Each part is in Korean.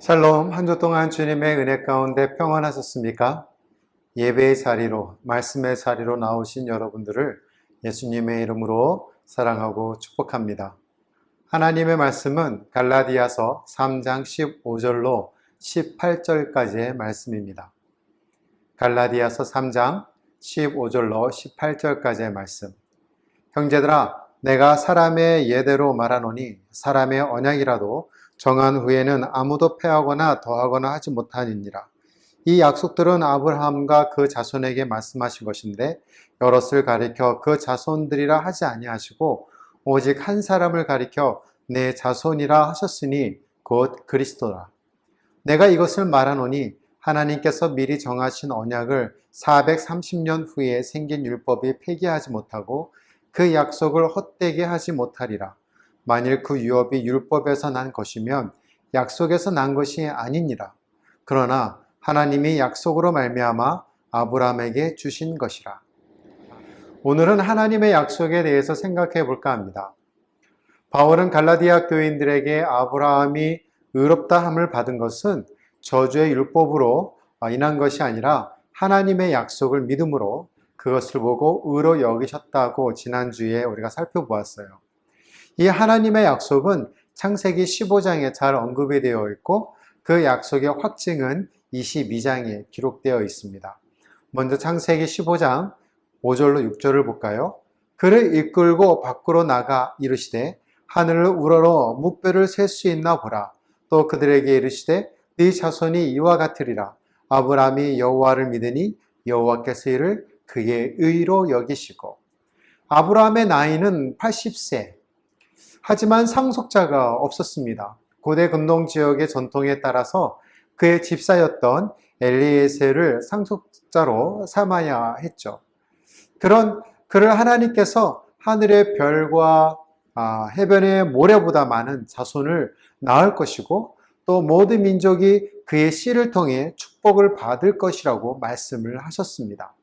샬롬, 한 주 동안 주님의 은혜 가운데 평안하셨습니까? 예배의 자리로, 말씀의 자리로 나오신 여러분들을 예수님의 이름으로 사랑하고 축복합니다. 하나님의 말씀은 갈라디아서 3장 15절로 18절까지의 말씀입니다. 갈라디아서 3장 15절로 18절까지의 말씀. 형제들아, 내가 사람의 예대로 말하노니 사람의 언약이라도 정한 후에는 아무도 패하거나 더하거나 하지 못하니라. 이 약속들은 아브라함과 그 자손에게 말씀하신 것인데 여럿을 가리켜 그 자손들이라 하지 아니하시고 오직 한 사람을 가리켜 내 자손이라 하셨으니 곧 그리스도라. 내가 이것을 말하노니 하나님께서 미리 정하신 언약을 430년 후에 생긴 율법이 폐기하지 못하고 그 약속을 헛되게 하지 못하리라. 만일 그 유업이 율법에서 난 것이면 약속에서 난 것이 아니니라. 그러나 하나님이 약속으로 말미암아 아브라함에게 주신 것이라. 오늘은 하나님의 약속에 대해서 생각해 볼까 합니다. 바울은 갈라디아 교인들에게 아브라함이 의롭다함을 받은 것은 저주의 율법으로 인한 것이 아니라 하나님의 약속을 믿음으로 그것을 보고 의로 여기셨다고 지난주에 우리가 살펴보았어요. 이 하나님의 약속은 창세기 15장에 잘 언급이 되어 있고 그 약속의 확증은 22장에 기록되어 있습니다. 먼저 창세기 15장 5절로 6절을 볼까요? 그를 이끌고 밖으로 나가 이르시되 하늘을 우러러 묵배를 셀 수 있나 보라. 또 그들에게 이르시되 네 자손이 이와 같으리라. 아브라함이 여호와를 믿으니 여호와께서 이를 그의 의로 여기시고 아브라함의 나이는 80세. 하지만 상속자가 없었습니다. 고대 금동 지역의 전통에 따라서 그의 집사였던 엘리에셀을 상속자로 삼아야 했죠. 그런 그를 하나님께서 하늘의 별과 아, 해변의 모래보다 많은 자손을 낳을 것이고 또 모든 민족이 그의 씨를 통해 축복을 받을 것이라고 말씀을 하셨습니다.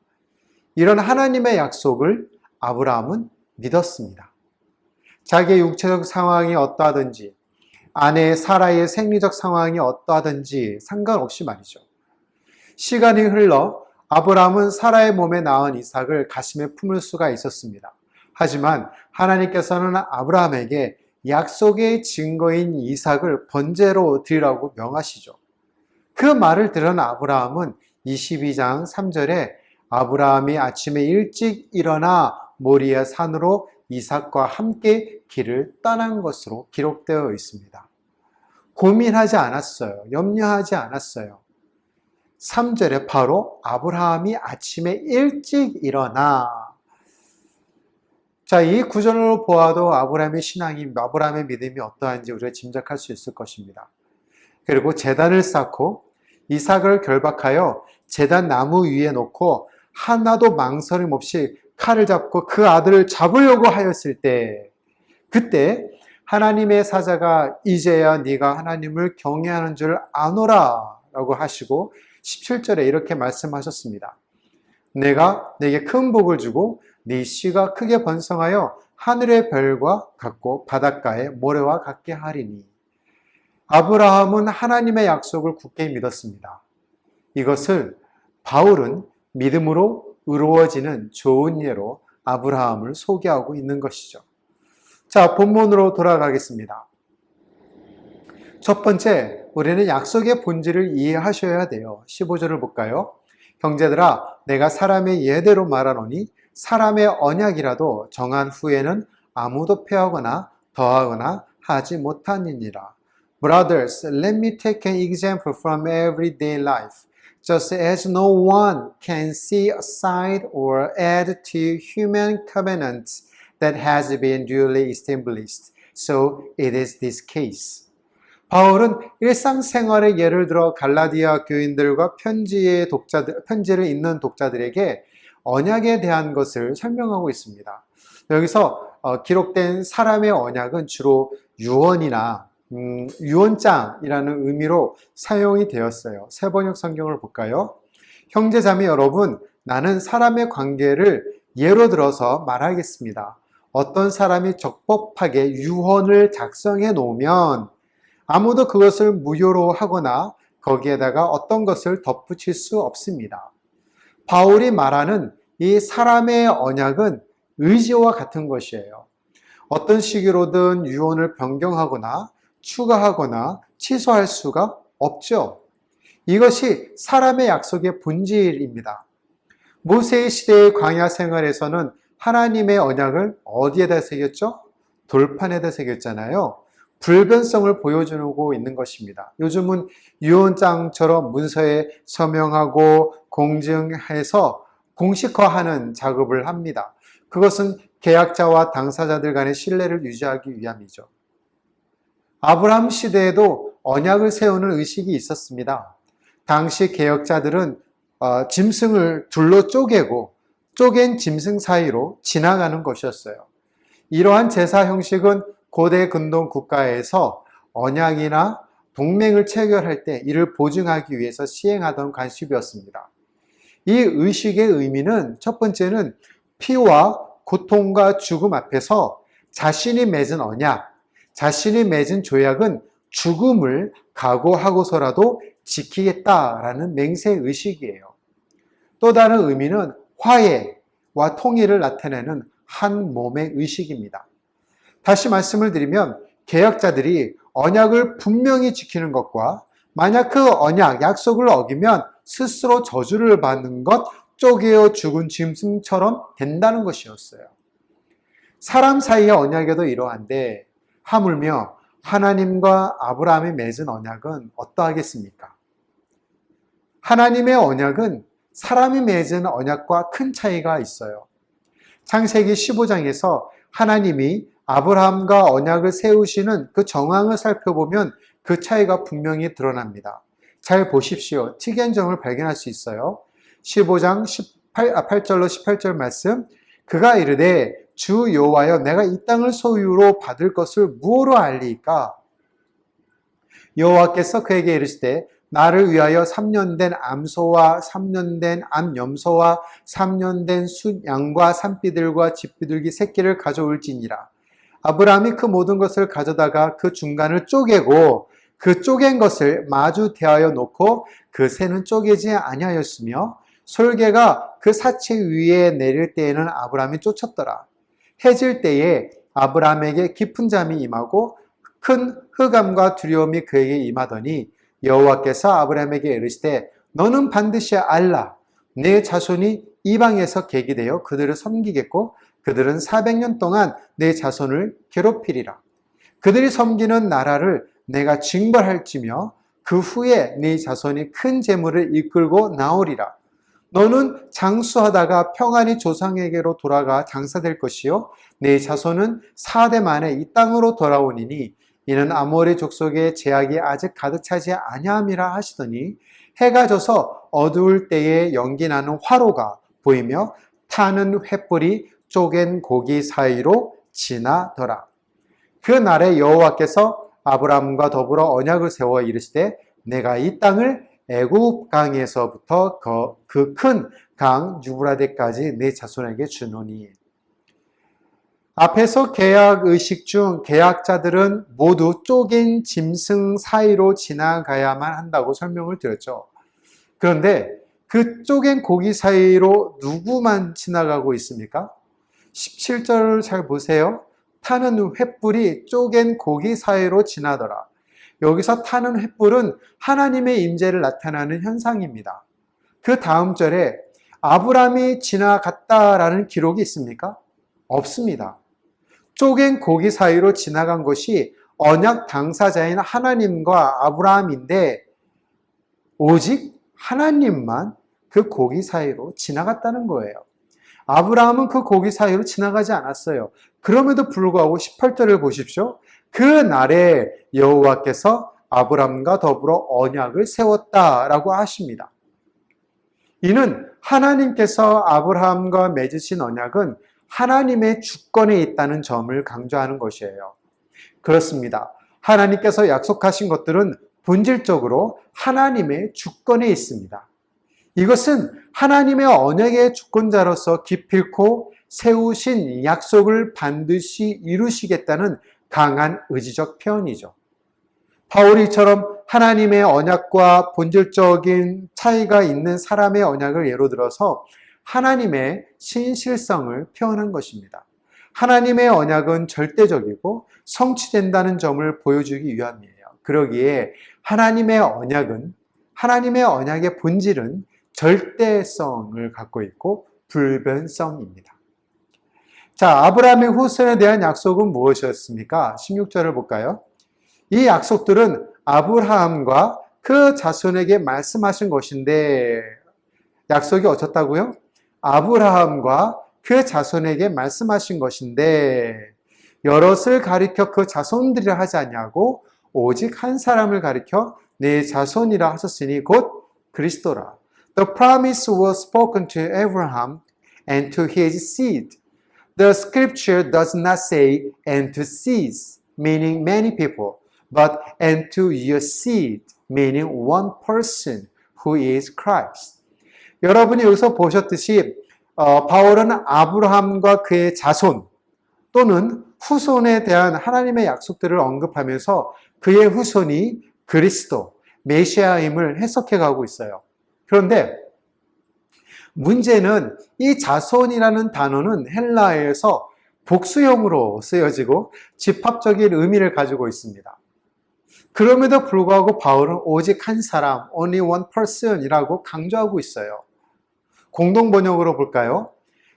이런 하나님의 약속을 아브라함은 믿었습니다. 자기의 육체적 상황이 어떠하든지 아내 사라의 생리적 상황이 어떠하든지 상관없이 말이죠. 시간이 흘러 아브라함은 사라의 몸에 낳은 이삭을 가슴에 품을 수가 있었습니다. 하지만 하나님께서는 아브라함에게 약속의 증거인 이삭을 번제로 드리라고 명하시죠. 그 말을 들은 아브라함은 22장 3절에 아브라함이 아침에 일찍 일어나 모리아 산으로 이삭과 함께 길을 떠난 것으로 기록되어 있습니다. 고민하지 않았어요. 염려하지 않았어요. 3절에 바로 아브라함이 아침에 일찍 일어나 자, 이 구절로 보아도 아브라함의 신앙이, 아브라함의 믿음이 어떠한지 우리가 짐작할 수 있을 것입니다. 그리고 재단을 쌓고 이삭을 결박하여 재단 나무 위에 놓고 하나도 망설임 없이 칼을 잡고 그 아들을 잡으려고 하였을 때, 그때 하나님의 사자가 이제야 네가 하나님을 경외하는 줄 아노라 라고 하시고 17절에 이렇게 말씀하셨습니다. 내가 내게 큰 복을 주고 네 씨가 크게 번성하여 하늘의 별과 같고 바닷가의 모래와 같게 하리니 아브라함은 하나님의 약속을 굳게 믿었습니다. 이것을 바울은 믿음으로 의로워지는 좋은 예로 아브라함을 소개하고 있는 것이죠. 자, 본문으로 돌아가겠습니다. 첫 번째, 우리는 약속의 본질을 이해하셔야 돼요. 15절을 볼까요? 형제들아, 내가 사람의 예대로 말하노니 사람의 언약이라도 정한 후에는 아무도 패하거나 더하거나 하지 못하니라. Brothers, let me take an example from everyday life. Just as no one can see aside or add to human covenants that has been duly established, so it is this case. 바울은 일상생활의 예를 들어 갈라디아 교인들과 편지의 독자들, 편지를 읽는 독자들에게 언약에 대한 것을 설명하고 있습니다. 여기서 어, 기록된 사람의 언약은 주로 유언이나 음, 유언장이라는 의미로 사용이 되었어요. 세번역 성경을 볼까요? 형제자매 여러분, 나는 사람의 관계를 예로 들어서 말하겠습니다. 어떤 사람이 적법하게 유언을 작성해 놓으면 아무도 그것을 무효로 하거나 거기에다가 어떤 것을 덧붙일 수 없습니다. 바울이 말하는 이 사람의 언약은 의지와 같은 것이에요. 어떤 시기로든 유언을 변경하거나 추가하거나 취소할 수가 없죠. 이것이 사람의 약속의 본질입니다. 모세의 시대의 광야 생활에서는 하나님의 언약을 어디에다 새겼죠? 돌판에다 새겼잖아요. 불변성을 보여주고 있는 것입니다. 요즘은 유언장처럼 문서에 서명하고 공증해서 공식화하는 작업을 합니다. 그것은 계약자와 당사자들 간의 신뢰를 유지하기 위함이죠. 아브라함 시대에도 언약을 세우는 의식이 있었습니다. 당시 개혁자들은 어, 짐승을 둘로 쪼개고 쪼갠 짐승 사이로 지나가는 것이었어요. 이러한 제사 형식은 고대 근동 국가에서 언약이나 동맹을 체결할 때 이를 보증하기 위해서 시행하던 관습이었습니다. 이 의식의 의미는 첫 번째는 피와 고통과 죽음 앞에서 자신이 맺은 언약, 자신이 맺은 조약은 죽음을 각오하고서라도 지키겠다라는 맹세 의식이에요. 또 다른 의미는 화해와 통일을 나타내는 한 몸의 의식입니다. 다시 말씀을 드리면 계약자들이 언약을 분명히 지키는 것과 만약 그 언약, 약속을 어기면 스스로 저주를 받는 것, 쪼개어 죽은 짐승처럼 된다는 것이었어요. 사람 사이의 언약에도 이러한데 하물며 하나님과 아브라함이 맺은 언약은 어떠하겠습니까? 하나님의 언약은 사람이 맺은 언약과 큰 차이가 있어요. 창세기 15장에서 하나님이 아브라함과 언약을 세우시는 그 정황을 살펴보면 그 차이가 분명히 드러납니다. 잘 보십시오. 특이한 점을 발견할 수 있어요. 15장 18, 8절로 18절 말씀. 그가 이르되 주 여호와여 내가 이 땅을 소유로 받을 것을 무엇으로 알리까? 여호와께서 그에게 이르시되 나를 위하여 3년 된 암소와 3년 된 암염소와 3년 된 숫양과 산비들과 집비둘기 새끼를 가져올지니라. 아브라함이 그 모든 것을 가져다가 그 중간을 쪼개고 그 쪼갠 것을 마주 대하여 놓고 그 새는 쪼개지 아니하였으며 솔개가 그 사체 위에 내릴 때에는 아브라함이 쫓았더라. 해질 때에 아브라함에게 깊은 잠이 임하고 큰 흑암과 두려움이 그에게 임하더니 여호와께서 아브라함에게 이르시되 너는 반드시 알라 내 자손이 이방에서 계기되어 그들을 섬기겠고 그들은 400년 동안 내 자손을 괴롭히리라. 그들이 섬기는 나라를 내가 징벌할지며 그 후에 네 자손이 큰 재물을 이끌고 나오리라. 너는 장수하다가 평안히 조상에게로 돌아가 장사될 것이요. 네 자손은 4대 만에 이 땅으로 돌아오니니 이는 아모리 족속의 제약이 아직 가득 차지 아니함이라 하시더니 해가 져서 어두울 때에 연기 나는 화로가 보이며 타는 횃불이 쪼갠 고기 사이로 지나더라. 그 날에 여호와께서 아브라함과 더불어 언약을 세워 이르시되 내가 이 땅을 애굽 강에서부터 그 큰강 유브라데까지 내 자손에게 주노니 앞에서 계약 의식 중 계약자들은 모두 쪼갠 짐승 사이로 지나가야만 한다고 설명을 드렸죠. 그런데 그 쪼갠 고기 사이로 누구만 지나가고 있습니까? 17절을 잘 보세요. 타는 횃불이 쪼갠 고기 사이로 지나더라. 여기서 타는 횃불은 하나님의 임재를 나타나는 현상입니다. 그 다음 절에 아브람이 지나갔다라는 기록이 있습니까? 없습니다. 쪼갠 고기 사이로 지나간 것이 언약 당사자인 하나님과 아브라함인데 오직 하나님만 그 고기 사이로 지나갔다는 거예요. 아브라함은 그 고기 사이로 지나가지 않았어요. 그럼에도 불구하고 18절을 보십시오. 그 날에 여호와께서 아브라함과 더불어 언약을 세웠다라고 하십니다. 이는 하나님께서 아브라함과 맺으신 언약은 하나님의 주권에 있다는 점을 강조하는 것이에요. 그렇습니다. 하나님께서 약속하신 것들은 본질적으로 하나님의 주권에 있습니다. 이것은 하나님의 언약의 주권자로서 기필코 세우신 약속을 반드시 이루시겠다는 강한 의지적 표현이죠. 바울이처럼 하나님의 언약과 본질적인 차이가 있는 사람의 언약을 예로 들어서 하나님의 신실성을 표현한 것입니다. 하나님의 언약은 절대적이고 성취된다는 점을 보여주기 위함이에요. 그러기에 하나님의 언약은 하나님의 언약의 본질은 절대성을 갖고 있고 불변성입니다. 자, 아브라함의 후손에 대한 약속은 무엇이었습니까? 16절을 볼까요? 이 약속들은 아브라함과 그 자손에게 말씀하신 것인데 약속이 어떻다고요? 아브라함과 그 자손에게 말씀하신 것인데 여럿을 가리켜 그 자손들이라 하지 않냐고 오직 한 사람을 가리켜 내 자손이라 하셨으니 곧 그리스도라. The promise was spoken to Abraham and to his seed. The scripture does not say and to seeds, meaning many people, but and to your seed, meaning one person who is Christ. 여러분이 여기서 보셨듯이 어, 바울은 아브라함과 그의 자손 또는 후손에 대한 하나님의 약속들을 언급하면서 그의 후손이 그리스도, 메시아임을 해석해 가고 있어요. 그런데 문제는 이 자손이라는 단어는 헬라어에서 복수형으로 쓰여지고 집합적인 의미를 가지고 있습니다. 그럼에도 불구하고 바울은 오직 한 사람, only one person이라고 강조하고 있어요. 공동 번역으로 볼까요?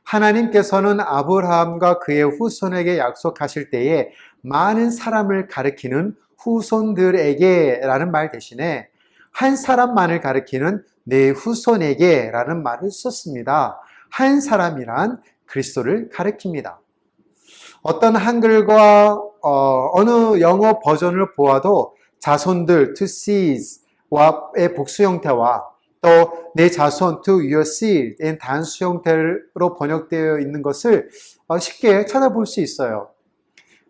하나님께서는 아브라함과 그의 후손에게 약속하실 때에 많은 사람을 가리키는 후손들에게 라는 말 대신에 한 사람만을 가리키는 내 후손에게 라는 말을 썼습니다. 한 사람이란 그리스도를 가리킵니다. 어떤 한글과 어, 느 영어 버전을 보아도 자손들 to sees와의 복수 형태와 또 내 자손 to your seed의 단수 형태로 번역되어 있는 것을 어, 쉽게 찾아볼 수 있어요.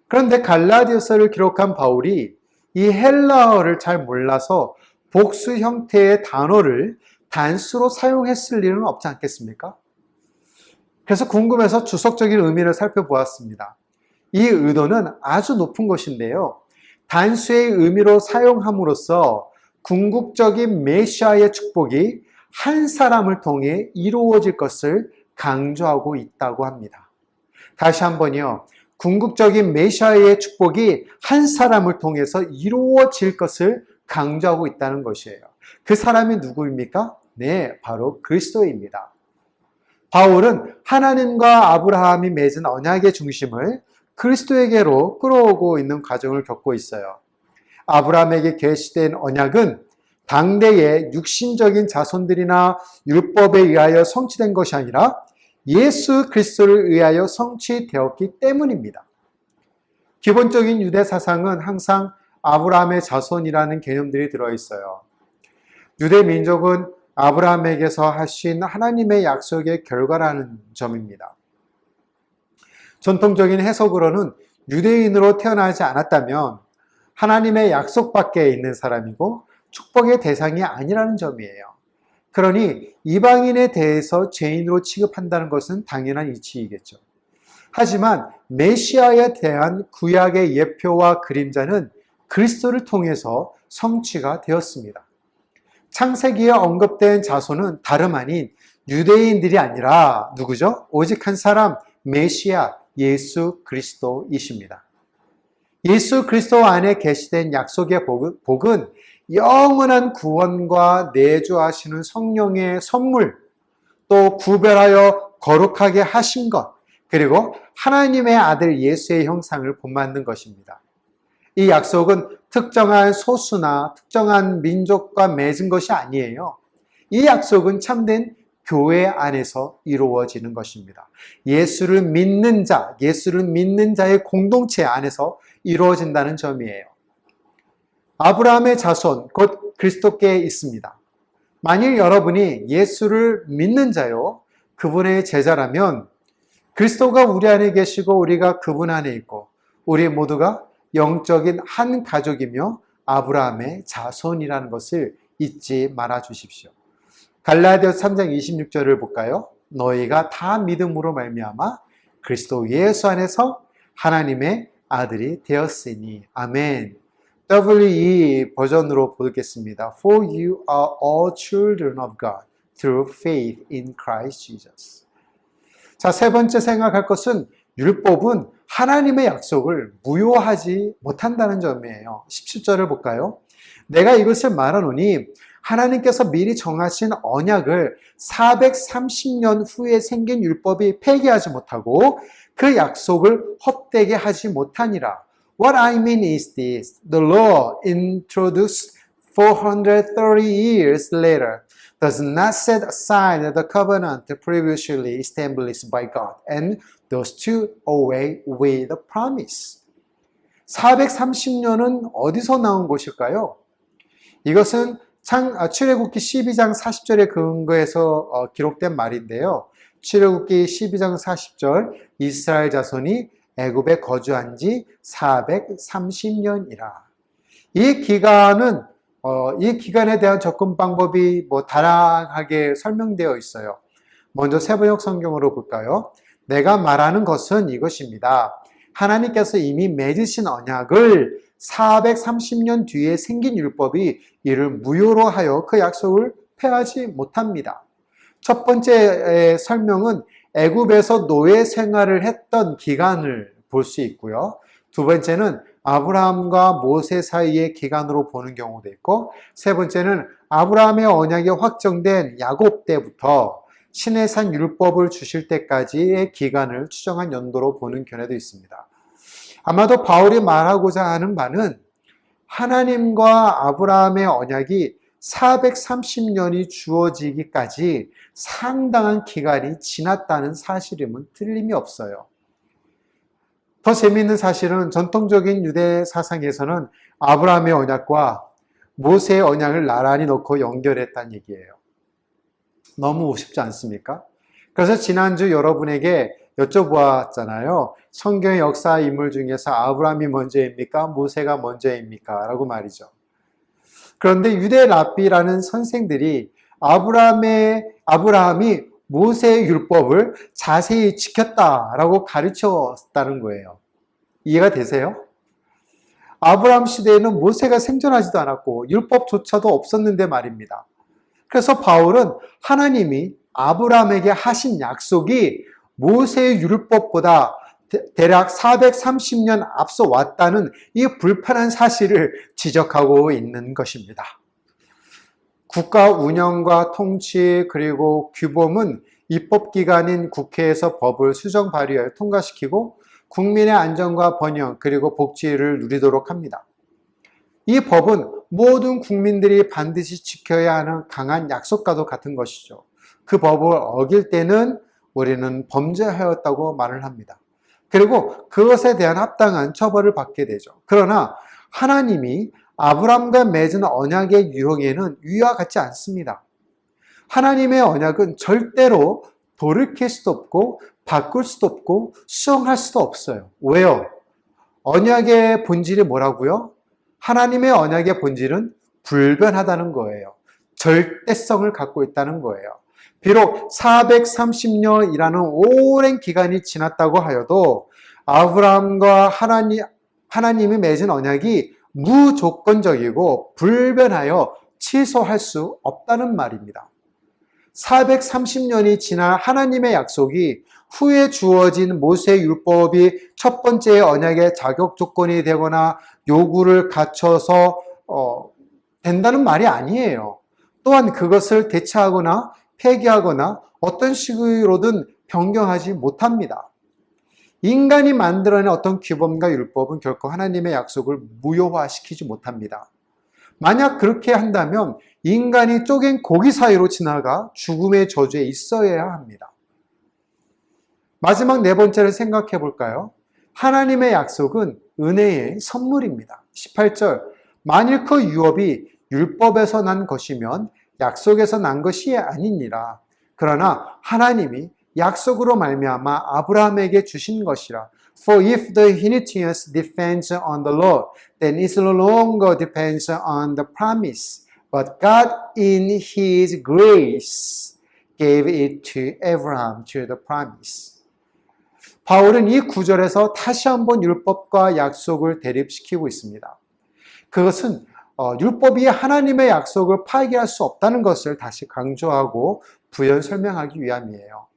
그런데 갈라디아서를 기록한 바울이 이 헬라어를 잘 몰라서 복수 형태의 단어를 단수로 사용했을 일은 없지 않겠습니까? 그래서 궁금해서 주석적인 의미를 살펴보았습니다. 이 의도는 아주 높은 것인데요. 단수의 의미로 사용함으로써 궁극적인 메시아의 축복이 한 사람을 통해 이루어질 것을 강조하고 있다고 합니다. 다시 한번요. 궁극적인 메시아의 축복이 한 사람을 통해서 이루어질 것을 강조하고 있다는 것이에요. 그 사람이 누구입니까? 네, 바로 그리스도입니다. 바울은 하나님과 아브라함이 맺은 언약의 중심을 그리스도에게로 끌어오고 있는 과정을 겪고 있어요. 아브라함에게 계시된 언약은 당대의 육신적인 자손들이나 율법에 의하여 성취된 것이 아니라 예수 그리스도를 의하여 성취되었기 때문입니다. 기본적인 유대 사상은 항상 아브라함의 자손이라는 개념들이 들어있어요. 유대 민족은 아브라함에게서 하신 하나님의 약속의 결과라는 점입니다. 전통적인 해석으로는 유대인으로 태어나지 않았다면 하나님의 약속 밖에 있는 사람이고 축복의 대상이 아니라는 점이에요. 그러니 이방인에 대해서 죄인으로 취급한다는 것은 당연한 이치이겠죠. 하지만 메시아에 대한 구약의 예표와 그림자는 그리스도를 통해서 성취가 되었습니다. 창세기에 언급된 자손은 다름 아닌 유대인들이 아니라 누구죠? 오직 한 사람 메시아 예수 그리스도이십니다. 예수 그리스도 안에 계시된 약속의 복은 영원한 구원과 내주하시는 성령의 선물, 또 구별하여 거룩하게 하신 것, 그리고 하나님의 아들 예수의 형상을 본받는 것입니다. 이 약속은 특정한 소수나 특정한 민족과 맺은 것이 아니에요. 이 약속은 참된 교회 안에서 이루어지는 것입니다. 예수를 믿는 자, 예수를 믿는 자의 공동체 안에서 이루어진다는 점이에요. 아브라함의 자손, 곧 그리스도께 있습니다. 만일 여러분이 예수를 믿는 자요, 그분의 제자라면 그리스도가 우리 안에 계시고 우리가 그분 안에 있고 우리 모두가 영적인 한 가족이며 아브라함의 자손이라는 것을 잊지 말아 주십시오. 갈라디아서 3장 26절을 볼까요? 너희가 다 믿음으로 말미암아 그리스도 예수 안에서 하나님의 아들이 되었으니 아멘. WE 버전으로 보겠습니다. For you are all children of God through faith in Christ Jesus. 자, 세 번째 생각할 것은 율법은 하나님의 약속을 무효하지 못한다는 점이에요. 17절을 볼까요? 내가 이것을 말하노니 하나님께서 미리 정하신 언약을 430년 후에 생긴 율법이 폐기하지 못하고 그 약속을 헛되게 하지 못하니라. What I mean is this. The law introduced 430 years later does not set aside the covenant previously established by God and does do away with the promise. 430년은 어디서 나온 것일까요? 이것은 창, 아, 출애굽기 12장 40절에 근거해서 어, 기록된 말인데요. 출애굽기 12장 40절 이스라엘 자손이 애굽에 거주한 지 430년이라. 이 기간은 어, 이 기간에 대한 접근 방법이 뭐 다양하게 설명되어 있어요. 먼저 세번역 성경으로 볼까요? 내가 말하는 것은 이것입니다. 하나님께서 이미 맺으신 언약을 430년 뒤에 생긴 율법이 이를 무효로 하여 그 약속을 폐하지 못합니다. 첫 번째 설명은 애굽에서 노예 생활을 했던 기간을 볼 수 있고요. 두 번째는 아브라함과 모세 사이의 기간으로 보는 경우도 있고, 세 번째는 아브라함의 언약이 확정된 야곱 때부터 신의 산 율법을 주실 때까지의 기간을 추정한 연도로 보는 견해도 있습니다. 아마도 바울이 말하고자 하는 바는 하나님과 아브라함의 언약이 430년이 주어지기까지 상당한 기간이 지났다는 사실임은 틀림이 없어요. 더 재미있는 사실은 전통적인 유대 사상에서는 아브라함의 언약과 모세의 언약을 나란히 놓고 연결했다는 얘기예요. 너무 우습지 않습니까? 그래서 지난주 여러분에게 여쭤보았잖아요. 성경의 역사 인물 중에서 아브라함이 먼저입니까? 모세가 먼저입니까? 라고 말이죠. 그런데 유대 랍비라는 선생들이 아브라함의, 아브라함이 모세의 율법을 자세히 지켰다라고 가르쳤다는 거예요. 이해가 되세요? 아브라함 시대에는 모세가 생존하지도 않았고 율법조차도 없었는데 말입니다. 그래서 바울은 하나님이 아브라함에게 하신 약속이 모세의 율법보다 대략 430년 앞서 왔다는 이 불편한 사실을 지적하고 있는 것입니다. 국가 운영과 통치 그리고 규범은 입법기관인 국회에서 법을 수정 발의하여 통과시키고 국민의 안전과 번영 그리고 복지를 누리도록 합니다. 이 법은 모든 국민들이 반드시 지켜야 하는 강한 약속과도 같은 것이죠. 그 법을 어길 때는 우리는 범죄하였다고 말을 합니다. 그리고 그것에 대한 합당한 처벌을 받게 되죠. 그러나 하나님이 아브람과 맺은 언약의 유형에는 위와 같지 않습니다. 하나님의 언약은 절대로 돌이킬 수도 없고 바꿀 수도 없고 수정할 수도 없어요. 왜요? 언약의 본질이 뭐라고요? 하나님의 언약의 본질은 불변하다는 거예요. 절대성을 갖고 있다는 거예요. 비록 430년이라는 오랜 기간이 지났다고 하여도 아브라함과 하나님, 하나님이 맺은 언약이 무조건적이고 불변하여 취소할 수 없다는 말입니다. 430년이 지난 하나님의 약속이 후에 주어진 모세 율법이 첫 번째 언약의 자격 조건이 되거나 요구를 갖춰서 어, 된다는 말이 아니에요. 또한 그것을 대체하거나 폐기하거나 어떤 식으로든 변경하지 못합니다. 인간이 만들어낸 어떤 규범과 율법은 결코 하나님의 약속을 무효화시키지 못합니다. 만약 그렇게 한다면 인간이 쪼갠 고기 사이로 지나가 죽음의 저주에 있어야 합니다. 마지막 네 번째를 생각해 볼까요? 하나님의 약속은 은혜의 선물입니다. 18절. 만일 그 유업이 율법에서 난 것이면 약속에서 난 것이 아니니라. 그러나 하나님이 약속으로 말미암아 아브라함에게 주신 것이라. For if the inheritance depends on the law, then it no longer depends on the promise. But God in His grace gave it to Abraham to the promise. 바울은 이 구절에서 다시 한번 율법과 약속을 대립시키고 있습니다. 그것은 어, 율법이 하나님의 약속을 파괴할 수 없다는 것을 다시 강조하고 부연 설명하기 위함이에요.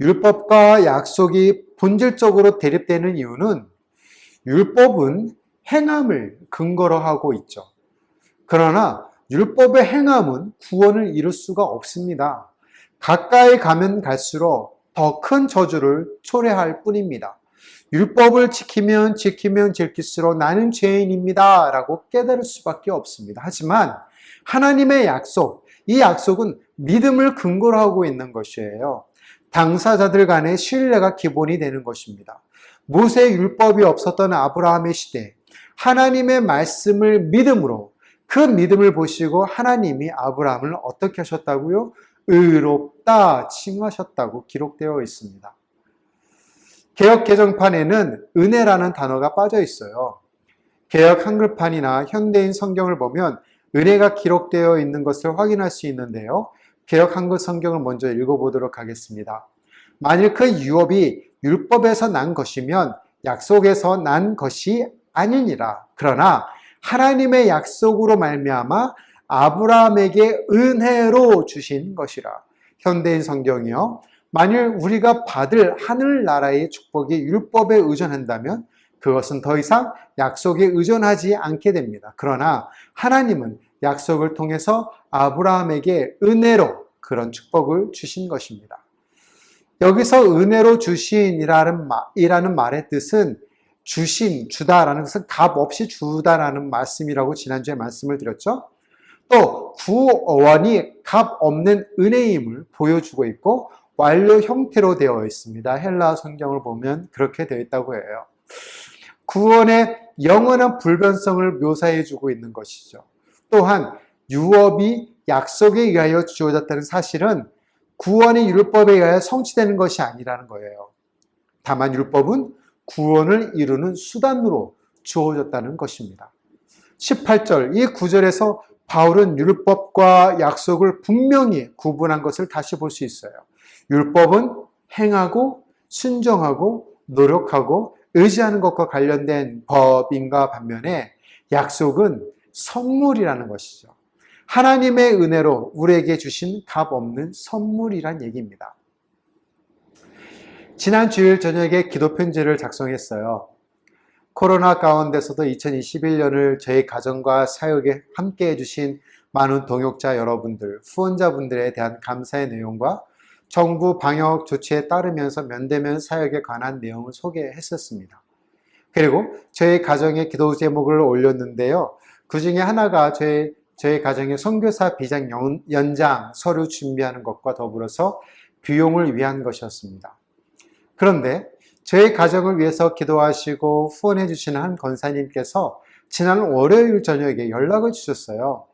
율법과 약속이 본질적으로 대립되는 이유는 율법은 행함을 근거로 하고 있죠. 그러나 율법의 행함은 구원을 이룰 수가 없습니다. 가까이 가면 갈수록 더 큰 저주를 초래할 뿐입니다. 율법을 지키면 지키면 지킬수록 나는 죄인입니다. 라고 깨달을 수밖에 없습니다. 하지만 하나님의 약속, 이 약속은 믿음을 근거로 하고 있는 것이에요. 당사자들 간의 신뢰가 기본이 되는 것입니다. 모세 율법이 없었던 아브라함의 시대, 하나님의 말씀을 믿음으로 그 믿음을 보시고 하나님이 아브라함을 어떻게 하셨다고요? 의롭다 칭하셨다고 기록되어 있습니다. 개혁 개정판에는 은혜라는 단어가 빠져 있어요. 개혁 한글판이나 현대인 성경을 보면 은혜가 기록되어 있는 것을 확인할 수 있는데요. 개혁 한글 성경을 먼저 읽어보도록 하겠습니다. 만일 그 유업이 율법에서 난 것이면 약속에서 난 것이 아니니라. 그러나 하나님의 약속으로 말미암아 아브라함에게 은혜로 주신 것이라. 현대인 성경이요. 만일 우리가 받을 하늘 나라의 축복이 율법에 의존한다면 그것은 더 이상 약속에 의존하지 않게 됩니다. 그러나 하나님은 약속을 통해서 아브라함에게 은혜로 그런 축복을 주신 것입니다. 여기서 은혜로 주신이라는 말, 이라는 말의 뜻은 주신, 주다라는 것은 값 없이 주다라는 말씀이라고 지난주에 말씀을 드렸죠. 또 구원이 값 없는 은혜임을 보여주고 있고 완료 형태로 되어 있습니다. 헬라 성경을 보면 그렇게 되어 있다고 해요. 구원의 영원한 불변성을 묘사해 주고 있는 것이죠. 또한 유업이 약속에 의하여 주어졌다는 사실은 구원이 율법에 의하여 성취되는 것이 아니라는 거예요. 다만 율법은 구원을 이루는 수단으로 주어졌다는 것입니다. 18절 이 구절에서 바울은 율법과 약속을 분명히 구분한 것을 다시 볼 수 있어요. 율법은 행하고 순정하고 노력하고 의지하는 것과 관련된 법인가 반면에 약속은 선물이라는 것이죠. 하나님의 은혜로 우리에게 주신 값 없는 선물이란 얘기입니다. 지난 주일 저녁에 기도 편지를 작성했어요. 코로나 가운데서도 2021년을 저희 가정과 사역에 함께 해주신 많은 동역자 여러분들, 후원자분들에 대한 감사의 내용과 정부 방역 조치에 따르면서 면대면 사역에 관한 내용을 소개했었습니다. 그리고 저희 가정의 기도 제목을 올렸는데요. 그 중에 하나가 저희, 저희 가정의 선교사 비장 연장 서류 준비하는 것과 더불어서 비용을 위한 것이었습니다. 그런데 저희 가정을 위해서 기도하시고 후원해 주시는 한 권사님께서 지난 월요일 저녁에 연락을 주셨어요.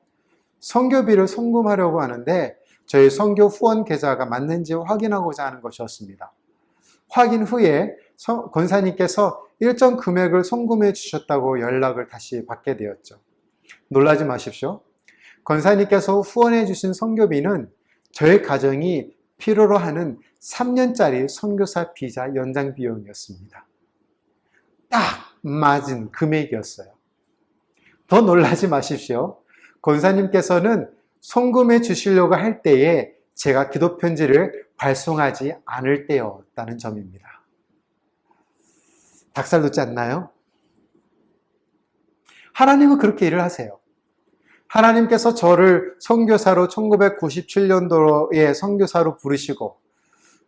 선교비를 송금하려고 하는데 저희 선교 후원 계좌가 맞는지 확인하고자 하는 것이었습니다. 확인 후에 권사님께서 일정 금액을 송금해 주셨다고 연락을 다시 받게 되었죠. 놀라지 마십시오. 권사님께서 후원해 주신 선교비는 저희 가정이 필요로 하는 3년짜리 선교사 비자 연장 비용이었습니다. 딱 맞은 금액이었어요. 더 놀라지 마십시오. 권사님께서는 송금해 주시려고 할 때에 제가 기도 편지를 발송하지 않을 때였다는 점입니다. 닭살 돋지 않나요? 하나님은 그렇게 일을 하세요. 하나님께서 저를 선교사로 1997년도에 선교사로 부르시고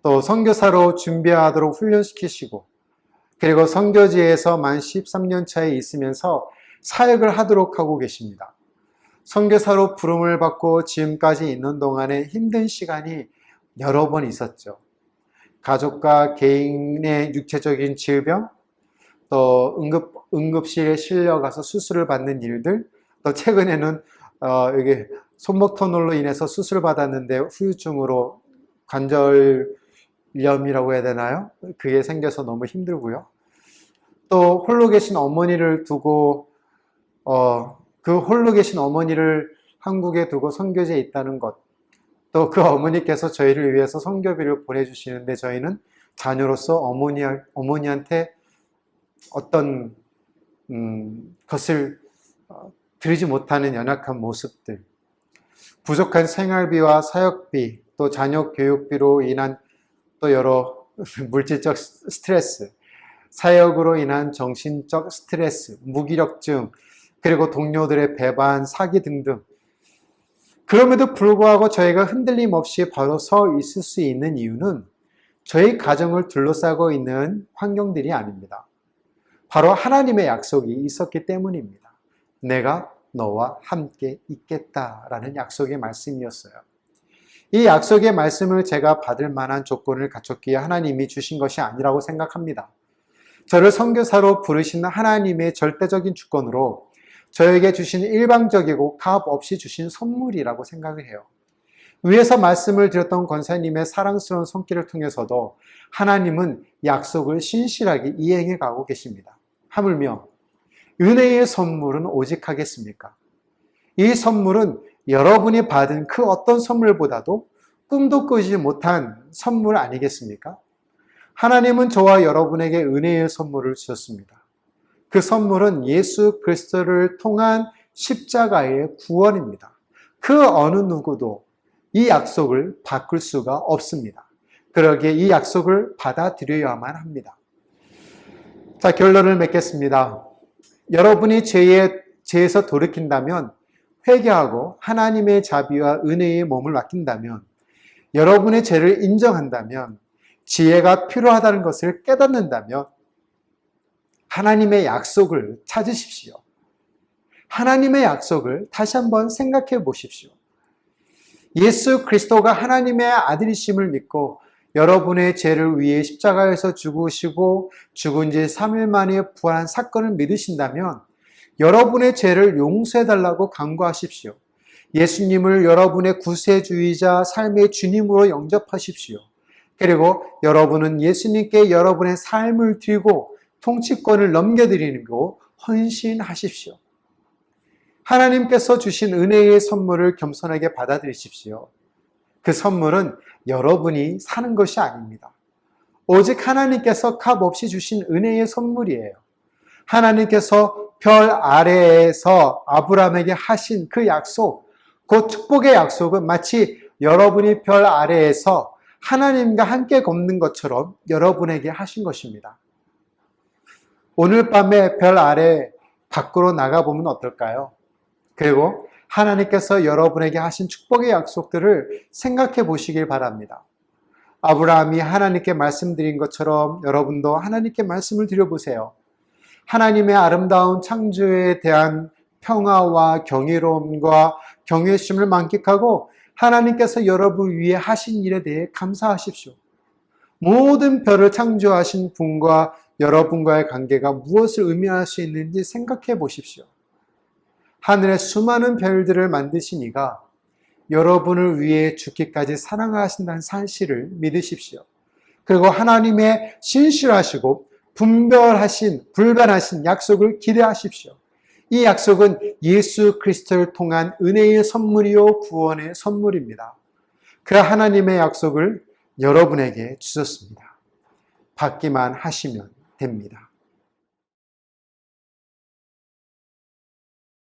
또 선교사로 준비하도록 훈련시키시고 그리고 선교지에서 만 13년 차에 있으면서 사역을 하도록 하고 계십니다. 선교사로 부름을 받고 지금까지 있는 동안에 힘든 시간이 여러 번 있었죠. 가족과 개인의 육체적인 질병, 또 응급, 응급실에 실려가서 수술을 받는 일들, 또 최근에는 어, 이게 손목 터널로 인해서 수술 받았는데 후유증으로 관절염이라고 해야 되나요? 그게 생겨서 너무 힘들고요. 또 홀로 계신 어머니를 두고 어, 그 홀로 계신 어머니를 한국에 두고 선교지에 있다는 것, 또 그 어머니께서 저희를 위해서 선교비를 보내주시는데 저희는 자녀로서 어머니, 어머니한테 어떤 음, 것을 어, 드리지 못하는 연약한 모습들, 부족한 생활비와 사역비, 또 자녀 교육비로 인한 또 여러 물질적 스트레스, 사역으로 인한 정신적 스트레스, 무기력증, 그리고 동료들의 배반, 사기 등등. 그럼에도 불구하고 저희가 흔들림 없이 바로 서 있을 수 있는 이유는 저희 가정을 둘러싸고 있는 환경들이 아닙니다. 바로 하나님의 약속이 있었기 때문입니다. 내가 너와 함께 있겠다라는 약속의 말씀이었어요. 이 약속의 말씀을 제가 받을 만한 조건을 갖췄기에 하나님이 주신 것이 아니라고 생각합니다. 저를 선교사로 부르신 하나님의 절대적인 주권으로 저에게 주신 일방적이고 값 없이 주신 선물이라고 생각을 해요. 위에서 말씀을 드렸던 권사님의 사랑스러운 손길을 통해서도 하나님은 약속을 신실하게 이행해 가고 계십니다. 하물며 은혜의 선물은 오직 하겠습니까? 이 선물은 여러분이 받은 그 어떤 선물보다도 꿈도 꾸지 못한 선물 아니겠습니까? 하나님은 저와 여러분에게 은혜의 선물을 주셨습니다. 그 선물은 예수 그리스도를 통한 십자가의 구원입니다. 그 어느 누구도 이 약속을 바꿀 수가 없습니다. 그러기에 이 약속을 받아들여야만 합니다. 자, 결론을 맺겠습니다. 여러분이 죄에, 죄에서 돌이킨다면, 회개하고 하나님의 자비와 은혜의 몸을 맡긴다면, 여러분의 죄를 인정한다면, 지혜가 필요하다는 것을 깨닫는다면, 하나님의 약속을 찾으십시오. 하나님의 약속을 다시 한번 생각해 보십시오. 예수 그리스도가 하나님의 아들이심을 믿고 여러분의 죄를 위해 십자가에서 죽으시고 죽은 지 3일 만에 부활한 사건을 믿으신다면 여러분의 죄를 용서해달라고 간구하십시오. 예수님을 여러분의 구세주의자 삶의 주님으로 영접하십시오. 그리고 여러분은 예수님께 여러분의 삶을 드리고 통치권을 넘겨드리고 헌신하십시오. 하나님께서 주신 은혜의 선물을 겸손하게 받아들이십시오. 그 선물은 여러분이 사는 것이 아닙니다. 오직 하나님께서 값 없이 주신 은혜의 선물이에요. 하나님께서 별 아래에서 아브라함에게 하신 그 약속, 그 축복의 약속은 마치 여러분이 별 아래에서 하나님과 함께 걷는 것처럼 여러분에게 하신 것입니다. 오늘 밤에 별 아래 밖으로 나가보면 어떨까요? 그리고 하나님께서 여러분에게 하신 축복의 약속들을 생각해 보시길 바랍니다. 아브라함이 하나님께 말씀드린 것처럼 여러분도 하나님께 말씀을 드려보세요. 하나님의 아름다운 창조에 대한 평화와 경이로움과 경외심을 만끽하고 하나님께서 여러분 위해 하신 일에 대해 감사하십시오. 모든 별을 창조하신 분과 여러분과의 관계가 무엇을 의미할 수 있는지 생각해 보십시오. 하늘의 수많은 별들을 만드신 이가 여러분을 위해 죽기까지 사랑하신다는 사실을 믿으십시오. 그리고 하나님의 신실하시고 분별하신, 불변하신 약속을 기대하십시오. 이 약속은 예수 그리스도를 통한 은혜의 선물이요 구원의 선물입니다. 그 하나님의 약속을 여러분에게 주셨습니다. 받기만 하시면 됩니다.